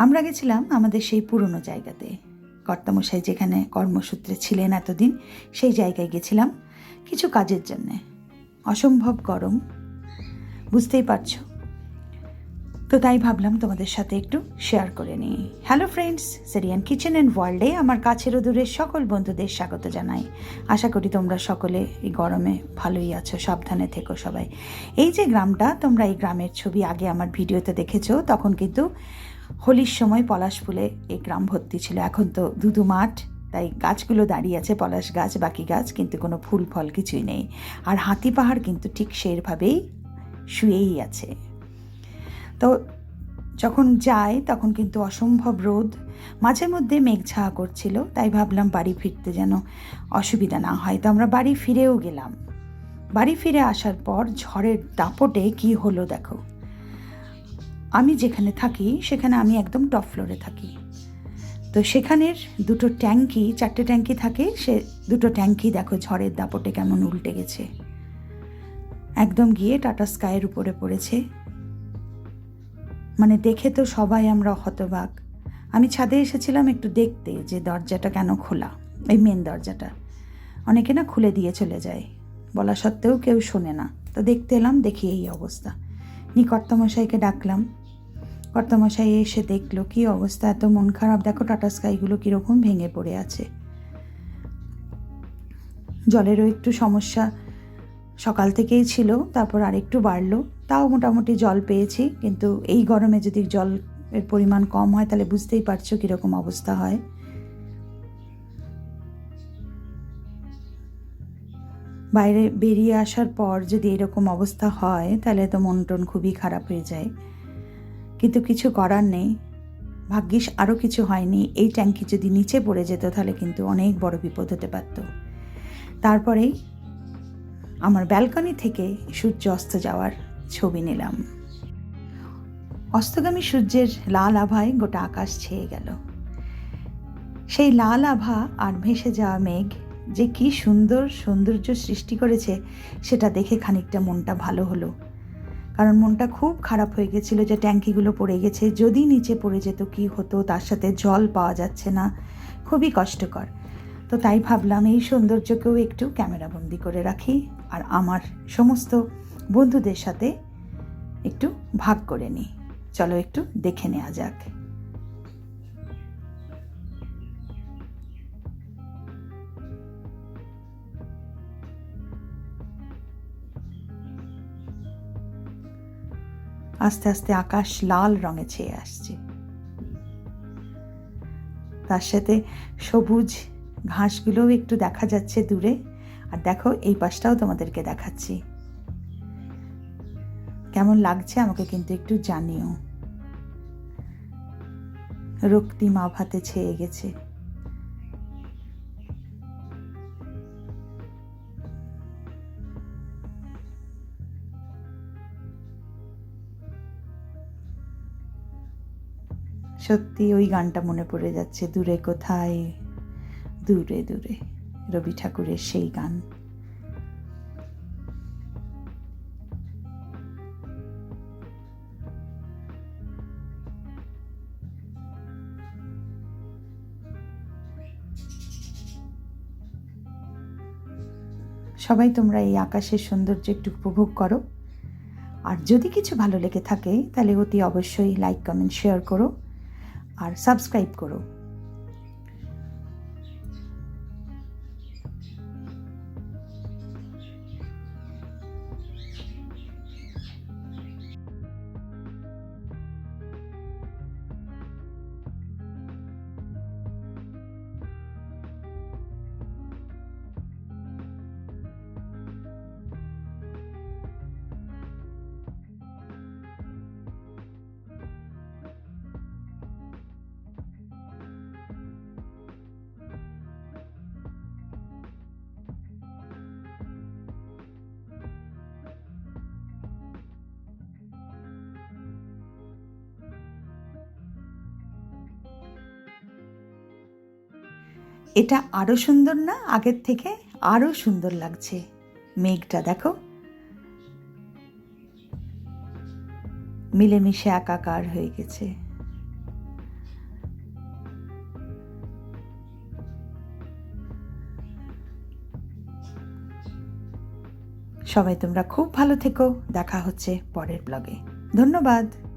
আমরা গেছিলাম আমাদের সেই পুরনো জায়গাতে। কর্তামশাই যেখানে কর্মসূত্রে ছিলেন এতদিন, সেই জায়গায় গেছিলাম কিছু কাজের জন্যে। অসম্ভব গরম। বুঝতেই পারছ। তো তাই ভাবলাম তোমাদের সাথে একটু শেয়ার করে নিই। হ্যালো ফ্রেন্ডস সেরিয়ান কিচেন অ্যান্ড ওয়ার্ল্ডে আমার কাছের ও দূরের সকল বন্ধুদের স্বাগত জানাই। আশা করি তোমরা সকলে এই গরমে ভালোই আছো, সাবধানে থেকো সবাই। এই যে গ্রামটা, তোমরা এই গ্রামের ছবি আগে আমার ভিডিওতে দেখেছ, তখন কিন্তু হোলির সময় পলাশ ফুলে এই গ্রাম ভর্তি ছিল। এখন তো দুদু মাঠ, তাই গাছগুলো দাঁড়িয়ে আছে, পলাশ গাছ, বাকি গাছ, কিন্তু কোনো ফুল, ফল কিছুই নেই। আর হাতি পাহাড় কিন্তু ঠিক সেইভাবেই শুয়েই আছে। তো যখন যাই তখন কিন্তু অসম্ভব রোদ। মাঝে মধ্যে মেঘ ছায়া করছিল, তাই ভাবলাম বাড়ি ফিরতে যেন অসুবিধা না হয়। তো আমরা বাড়ি ফিরেও গেলাম। বাড়ি ফিরে আসার পর ঝড়ের দাপটে কি হলো দেখো। আমি যেখানে থাকি, সেখানে আমি একদম টপ ফ্লোরে থাকি। তো সেখানের দুটো ট্যাঙ্কি, চারটে ট্যাঙ্কি থাকে, সে দুটো ট্যাঙ্কি দেখো ঝড়ের দাপটে কেমন উল্টে গেছে। একদম গিয়ে টাটা স্কাইয়ের উপরে পড়েছে। মানে দেখে তো সবাই আমরা হতবাক। আমি ছাদে এসেছিলাম একটু দেখতে যে দরজাটা কেন খোলা, এই মেন দরজাটা। অনেকে না খুলে দিয়ে চলে যায়। বলা সত্ত্বেও কেউ শোনে না। তো দেখতে এলাম, দেখি এই অবস্থা। নি কর্তামশাইকে ডাকলাম। কর্তামশাই এসে দেখল, কি অবস্থা, এত মন খারাপ। দেখো টাটা স্কাইগুলো কীরকম ভেঙে পড়ে আছে। জলেরও একটু সমস্যা সকাল থেকেই ছিল, তারপর আরেকটু বাড়লো। তাও মোটামুটি জল পেয়েছি, কিন্তু এই গরমে যদি জলের পরিমাণ কম হয়, তাহলে বুঝতেই পারছ কীরকম অবস্থা হয়। বাইরে বেরিয়ে আসার পর যদি এরকম অবস্থা হয়, তাহলে তো মন টন খুবই খারাপ হয়ে যায়। কিন্তু কিছু করার নেই। ভাগ্যিস আরও কিছু হয়নি। এই ট্যাঙ্কি যদি নিচে পড়ে যেত তাহলে কিন্তু অনেক বড় বিপদ হতে পারত। তারপরেই আমার ব্যালকনি থেকে সূর্য অস্ত যাওয়ার ছবি নিলাম। অস্তগামী সূর্যের লাল আভায় গোটা আকাশ ছেয়ে গেল। সেই লাল আভা আর ভেসে যাওয়া মেঘ যে কি সুন্দর সৌন্দর্য সৃষ্টি করেছে, সেটা দেখে খানিকটা মনটা ভালো হলো। কারণ মনটা খুব খারাপ হয়ে গেছিল যে ট্যাঙ্কিগুলো পড়ে গেছে। যদি নিচে পড়ে যেত কি হতো? তার সাথে জল পাওয়া যাচ্ছে না। খুবই কষ্টকর। তো তাই ভাবলাম এই সৌন্দর্যকেও একটু ক্যামেরাবন্দি করে রাখি আর আমার সমস্ত বন্ধুদের সাথে একটু ভাগ করে নিই। চলো একটু দেখে নেওয়া যাক। আস্তে আস্তে আকাশ লাল রঙে ছেয়ে আসছে। তার সাথে সবুজ ঘাসগুলোও একটু দেখা যাচ্ছে দূরে। আর দেখো, এই পাশটাও তোমাদেরকে দেখাচ্ছি। কেমন লাগছে আমাকে কিন্তু একটু জানিও। রক্তিম আভাতে ছেয়ে গেছে। সত্যি ওই গানটা মনে পড়ে যাচ্ছে, দূরে কোথায়? দূরে দূরে, রবি ঠাকুরের সেই গান। সবাই তোমরা এই আকাশের সৌন্দর্য একটু উপভোগ করো। আর যদি কিছু ভালো লেগে থাকে, তাহলে অতি অবশ্যই লাইক কমেন্ট শেয়ার করো। আর সাবস্ক্রাইব করো। এটা আরও সুন্দর না? আগের থেকে আরও সুন্দর লাগছে। মেঘটা দেখো। মিলেমিশে একাকার হয়ে গেছে। সবাই তোমরা খুব ভালো থেকো। দেখা হচ্ছে পরের ব্লগে। ধন্যবাদ।